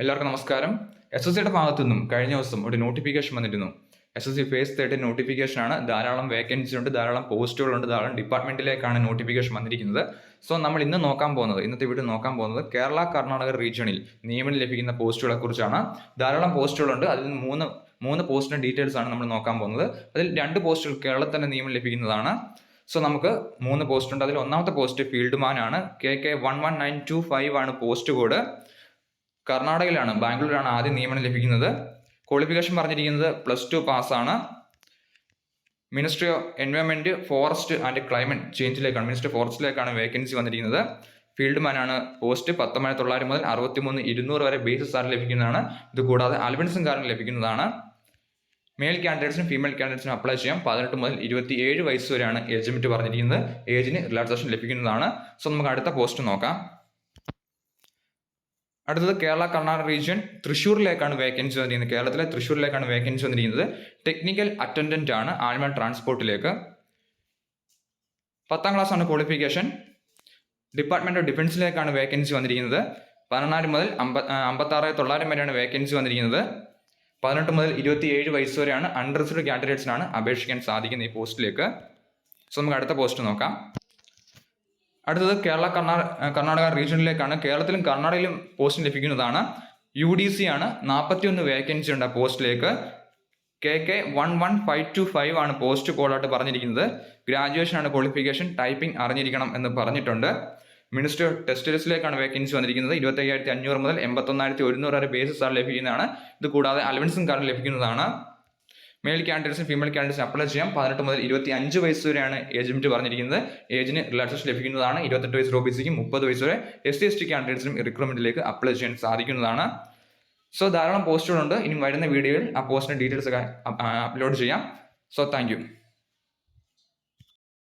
എല്ലാവർക്കും നമസ്കാരം. S S സിയുടെ ഭാഗത്തു നിന്നും കഴിഞ്ഞ ദിവസം ഒരു നോട്ടിഫിക്കേഷൻ വന്നിരുന്നു. S S C phase thirty notification ആണ്. ധാരാളം വേക്കൻസി ഉണ്ട് ധാരാളം പോസ്റ്റുകളുണ്ട് ധാരാളം ഡിപ്പാർട്ട്മെന്റിലേക്കാണ് നോട്ടിഫിക്കേഷൻ വന്നിരിക്കുന്നത്. സോ നമ്മൾ ഇന്ന് നോക്കാൻ പോകുന്നത് ഇന്നത്തെ വീഡിയോ നോക്കാൻ പോകുന്നത് കേരള കർണാടക റീജിയണിൽ നിയമനം ലഭിക്കുന്ന പോസ്റ്റുകളെ കുറിച്ചാണ്. ധാരാളം പോസ്റ്റുകളുണ്ട് അതിൽ മൂന്ന് മൂന്ന് പോസ്റ്റിന്റെ ഡീറ്റെയിൽസ് ആണ് നമ്മൾ നോക്കാൻ പോകുന്നത്. അതിൽ രണ്ട് പോസ്റ്റുകൾ കേരളത്തിൽ തന്നെ നിയമനം ലഭിക്കുന്നതാണ്. സോ നമുക്ക് മൂന്ന് പോസ്റ്റ് ഉണ്ട്. അതിൽ ഒന്നാമത്തെ പോസ്റ്റ് ഫീൽഡ് മാൻ ആണ്. K K one one nine two five ആണ് പോസ്റ്റ് കോഡ് കർണാടകയിലാണ് ബാംഗ്ലൂരിലാണ് ആദ്യം നിയമനം ലഭിക്കുന്നത്. ക്വാളിഫിക്കേഷൻ പറഞ്ഞിരിക്കുന്നത് plus two പാസ്സാണ് ministry of environment forest and climate ചേഞ്ചിലേക്കാണ് ministry ഫോറസ്റ്റിലേക്കാണ് വേക്കൻസി വന്നിരിക്കുന്നത്. ഫീൽഡ് മാനാണ് പോസ്റ്റ് പത്തൊമ്പത് തൊള്ളായിരം മുതൽ അറുപത്തി മൂന്ന് ഇരുന്നൂറ് വരെ ബേസിസ് സാറിന് ലഭിക്കുന്നതാണ്. ഇത് കൂടാതെ അലവൻസും കാരണം ലഭിക്കുന്നതാണ് മെയിൽ കാൻഡിഡേറ്റ്സിനും ഫീമെയിൽ കാൻഡിഡേറ്റ്സിനും അപ്ലൈ ചെയ്യാം. പതിനെട്ട് മുതൽ ഇരുപത്തി ഏഴ് വയസ്സ് വരെയാണ് ഏജ് ലിമിറ്റ് പറഞ്ഞിരിക്കുന്നത് ഏജിന് റിലാക്സേഷൻ ലഭിക്കുന്നതാണ്. സോ നമുക്ക് അടുത്ത പോസ്റ്റ് നോക്കാം. അടുത്തത് കേരള കർണാടക റീജിയൻ തൃശ്ശൂരിലേക്കാണ് വേക്കൻസി വന്നിരിക്കുന്നത്. കേരളത്തിലെ തൃശ്ശൂരിലേക്കാണ് വേക്കൻസി വന്നിരിക്കുന്നത്. ടെക്നിക്കൽ അറ്റൻഡന്റ് ആണ് ആനിമൽ ട്രാൻസ്പോർട്ടിലേക്ക് പത്താം ക്ലാസ് ആണ് ക്വാളിഫിക്കേഷൻ ഡിപ്പാർട്ട്മെന്റ് ഓഫ് ഡിഫൻസിലേക്കാണ് വേക്കൻസി വന്നിരിക്കുന്നത്. പതിനാറ് മുതൽ അമ്പ അമ്പത്താറ് തൊള്ളായിരം വരെയാണ് വേക്കൻസി വന്നിരിക്കുന്നത്. പതിനെട്ട് മുതൽ ഇരുപത്തി ഏഴ് വയസ്സ് വരെയാണ് അൺറിസർവ് കാൻഡിഡേറ്റ്സിനാണ് അപേക്ഷിക്കാൻ സാധിക്കുന്ന ഈ പോസ്റ്റിലേക്ക് സോ നമുക്ക് അടുത്ത പോസ്റ്റ് നോക്കാം. അടുത്തത് കേരള കർണാ കർണാടക റീജിയനിലേക്കാണ് കേരളത്തിലും കർണാടകയിലും പോസ്റ്റ് ലഭിക്കുന്നതാണ്. യു ഡി സി ആണ്. നാൽപ്പത്തി ഒന്ന് വേക്കൻസി ഉണ്ട് പോസ്റ്റിലേക്ക്. K K one one five two five ആണ് പോസ്റ്റ് കോഡായിട്ട് പറഞ്ഞിരിക്കുന്നത്. ഗ്രാജുവേഷൻ ആണ് ക്വാളിഫിക്കേഷൻ ടൈപ്പിംഗ് അറിഞ്ഞിരിക്കണം എന്ന് പറഞ്ഞിട്ടുണ്ട്. മിനിസ്റ്റർ ടെസ്റ്റേഴ്സിലേക്കാണ് വേക്കൻസി വന്നിരിക്കുന്നത്. ഇരുപത്തി അയ്യായിരത്തി അഞ്ഞൂറ് മുതൽ എൺപത്തൊന്നായിരത്തി ഒരുന്നൂറ് വരെ ബേസിസ് ആണ് ലഭിക്കുന്നതാണ്. ഇത് കൂടാതെ അലവൻസും കാർഡ് ലഭിക്കുന്നതാണ്. മെയിൽ കാൻഡിഡേറ്റ്സും ഫീമെയിൽ കാൻഡിഡേറ്റ്സും അപ്ലൈ ചെയ്യാം. പതിനെട്ട് മുതൽ ഇരുപത്തി അഞ്ച് വയസ്സ് വരെയാണ് ഏജ് ലിമിറ്റ് പറഞ്ഞിരിക്കുന്നത്. ഏജിന് റിലാക്സേഷൻ ലഭിക്കുന്നതാണ്. ഇരുപത്തെട്ട് വയസ്സ് ഒ ബി സിക്കും മുപ്പത് വയസ്സ് വരെ എസ് സി എസ് ടി കാൻഡിഡേറ്റ്സിനും റിക്രൂട്ട്മെന്റിലേക്ക് അപ്ലൈ ചെയ്യാൻ സാധിക്കുന്നതാണ്. സോ ധാരാളം പോസ്റ്റുകളുണ്ട് ഇനി വരുന്ന വീഡിയോയിൽ ആ പോസ്റ്റിന്റെ ഡീറ്റെയിൽസ് ഒക്കെ അപ്ലോഡ് ചെയ്യാം. So thank